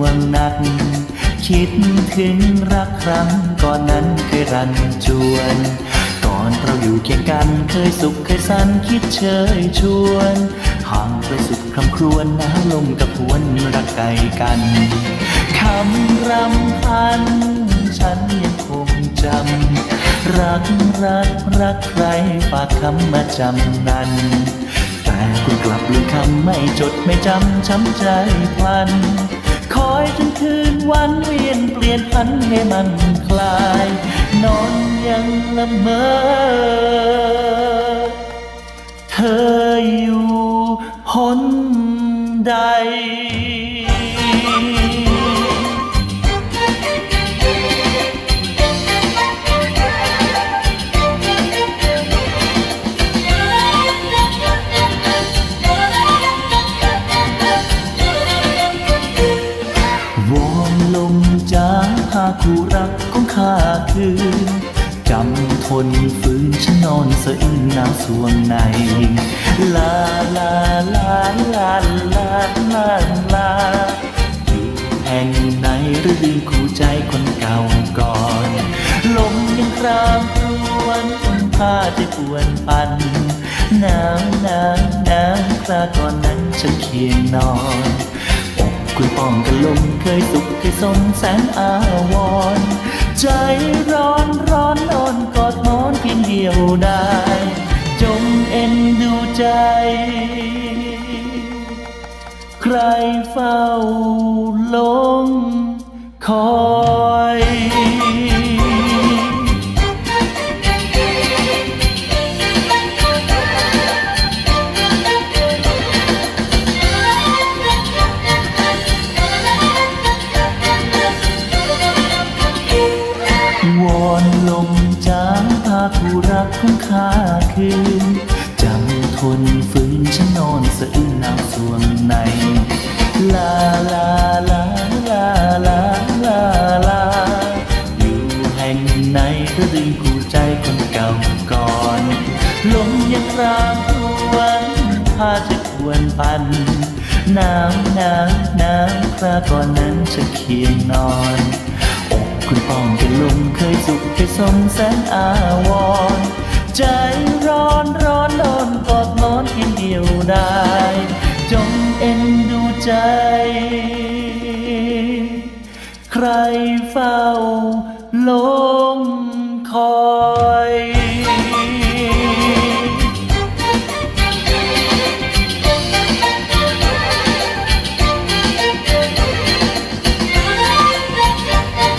วงหนัก คิดถึงรักครั้งก่อนนั้นเคยรันจวน ก่อนเราอยู่เคียงกันเคยสุขเคยสันคิดเชยชวนห่างไปสุดคำครวญนาวลมกับหวนรักไกลกันคำรำพัน ฉันยังคงจำ รักรักรักใครฝากคำมาจำนันแต่คุณกลับลืมคำไม่จดไม่จำช้ำใจพลัน คอยจนคืนวันเวียนเปลี่ยนพันให้มันคลาย นอนยังละเมอ เธออยู่หนใด คืนจำทนฝืนฉันนอนสะอื้นหนาวสวงใน ลาลาลาลาลาลาลาอยู่แห่งไหนหรือลืมคู่ใจคนเก่าก่อน ลมยังครามครวนผ้าที่ปวนปันหนาวหนาวหนาวคราก่อนนั้นฉันเคียงนอนอกคุณป้องกันลมเคยสุขเคยสมแสนอาวรณ์ ใจร้อนร้อนนอนกอดหมอนเพียงเดียวได้ จงเอ็นดูใจ ใครเฝ้าลงคอ วอนลมจ้าพาผู้รักของข้าคืนจำทนฝืนฉันนอนสะอื้นนาวสวงใน ลาลาลาลาลาลาลาอยู่แห่งไหนก็ลืมคู่ใจคนเก่าก่อน ลมยังรามครวนพาจะควรพันหนาวหนาวหนาวคราก่อนนั้นฉันเคียงนอน คุณป้องเป็นลุงเคยสุขเคยสมแสนอาวร์ใจร้อนร้อนลอนกอดนอนเพียงเดียวได้ จงเอ็นดูใจ ใครเฝ้าโล